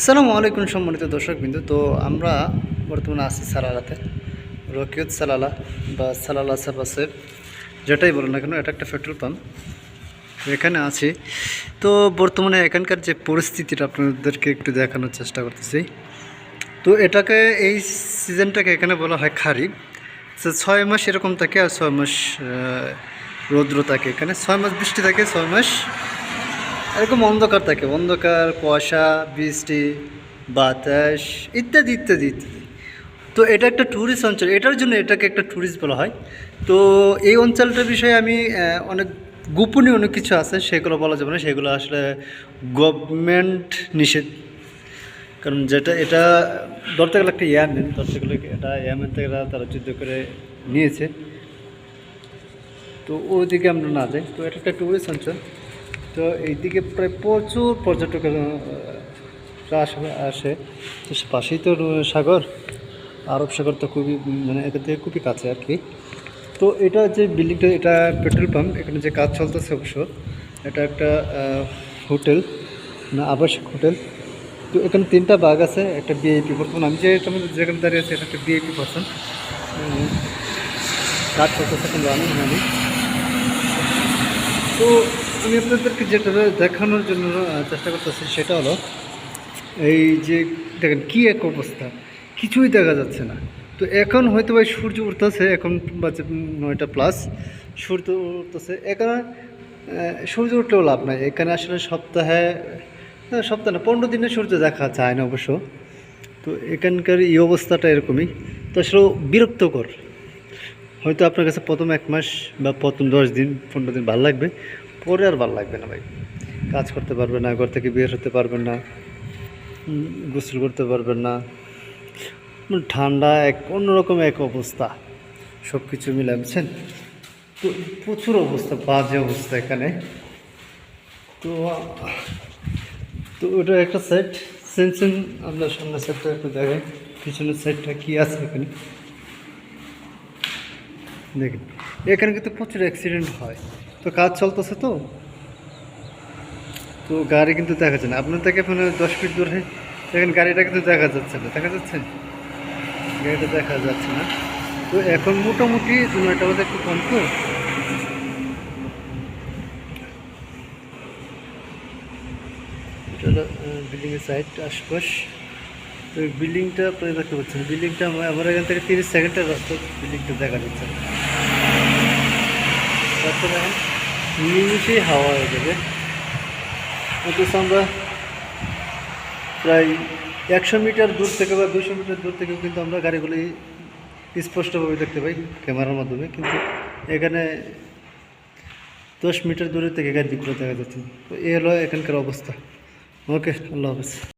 আসসালামু আলাইকুম সম্মানিত দর্শক বিন্দু তো আমরা বর্তমানে আছি সালালাতে, রকিয়ত সালালা বা সালালা সাবাসের যেটাই বলো না কেন, এটা একটা পেট্রোল পাম্প। এখানে আছি। তো বর্তমানে এখানকার যে পরিস্থিতিটা আপনাদেরকে একটু দেখানোর চেষ্টা করতেছি। তো এটাকে, এই সিজনটাকে এখানে বলা হয় খারিফ। ছয় মাস এরকম থাকে আর ছয় মাস রৌদ্র থাকে এখানে। ছয় মাস বৃষ্টি থাকে, ছয় মাস এরকম অন্ধকার থাকে। অন্ধকার, কুয়াশা, বৃষ্টি, বাতাস, ইত্যাদি ইত্যাদি ইত্যাদি। তো এটা একটা ট্যুরিস্ট অঞ্চল। এটার জন্য এটাকে একটা ট্যুরিস্ট বলা হয়। তো এই অঞ্চলটার বিষয়ে আমি অনেক গোপনীয় অনেক কিছু আছে, সেগুলো বলা যাবে না। সেগুলো আসলে গভর্নমেন্ট নিষেধ। কারণ যেটা, এটা ধরতে গেলে একটা ইয়ামেন ধরতে গেলে এটা ইয়ামেন থেকে তারা যুদ্ধ করে নিয়েছে। তো ওইদিকে আমরা না যাই। তো এটা একটা ট্যুরিস্ট অঞ্চল। তো এইদিকে প্রায় প্রচুর পর্যটকের আসে। তো পাশেই তো সাগর। আরব সাগর তো খুবই মানে এখান থেকে খুবই কাছে আর কি। তো এটা যে বিল্ডিংটা এটা পেট্রোল পাম্প এখানে যে কাজ চলতেছে অবশ্য, এটা একটা হোটেল না আবাসিক হোটেল। তো এখানে তিনটা বাঘ আছে, একটা বিআইপি বর্তমানে আমি যে, যেখানে দাঁড়িয়ে আছি, এটা একটা বিআইপি পার্সন কাজ চলতেছে কিন্তু আমি তো আমি আপনাদেরকে যেটা দেখানোর জন্য চেষ্টা করতেছি সেটা হলো, এই যে দেখেন কী এক অবস্থা, কিছুই দেখা যাচ্ছে না। তো এখন হয়তো ভাই সূর্য উঠতেছে, এখন বাজে নয়টা প্লাস সূর্য উঠতেছে। এখানে সূর্য উঠলেও লাভ নাই। এখানে আসলে সপ্তাহে সপ্তাহে না, পনেরো দিনে সূর্য দেখা যায় না অবশ্য। তো এখানকার এই অবস্থাটা এরকমই। তো আসলে বিরক্তকর। হয়তো আপনার কাছে প্রথম এক মাস বা প্রথম দশ দিন, পনেরো দিন ভালো লাগবে। পরে আর ভালো লাগবে না ভাই। কাজ করতে পারবেন না, ঘর থেকে বের হতে পারবেন না গোসল করতে পারবেন না। মানে ঠান্ডা এক অন্যরকম এক অবস্থা। সব কিছু মিলে, বুঝছেন? তো প্রচুর অবস্থা, বাজে অবস্থা এখানে। তো তো ওটা একটা সেট সেম সেম আমরা সামনের সেটটা একটু দেখাই পিছনের সেটটা কী আছে এখানে? দেখেন, এখানে কিন্তু প্রচুর অ্যাক্সিডেন্ট হয়। তো কাজ চলতেছে তো। তো গাড়ি কিন্তু দেখা যাচ্ছে না। আপনার থেকে মানে দশ ফিট দূরে দেখেন গাড়িটা কিন্তু দেখা যাচ্ছে না। দেখা যাচ্ছে? গাড়িটা দেখা যাচ্ছে না। তো এখন মোটামুটি নয়টা বাজে একটু কম তো। বিল্ডিংয়ের সাইড আশপাশ। তো বিল্ডিংটা আপনারা দেখতে পাচ্ছেন। বিল্ডিংটা আমার- আমার এখান থেকে তিরিশ সেকেন্ডের রাস্তা বিল্ডিংটা দেখা যাচ্ছে। না নিমিশেই হাওয়া হয়ে যাবে অথচ আমরা প্রায় একশো মিটার দূর থেকে বা দুশো মিটার দূর থেকেও কিন্তু আমরা গাড়িগুলি স্পষ্টভাবে দেখতে পাই ক্যামেরার মাধ্যমে। কিন্তু এখানে দশ মিটার দূরে থেকে গাড়ি গাড়িগুলো দেখা যাচ্ছে। তো এই হলো এখানকার অবস্থা। ওকে, আল্লাহ হাফেজ।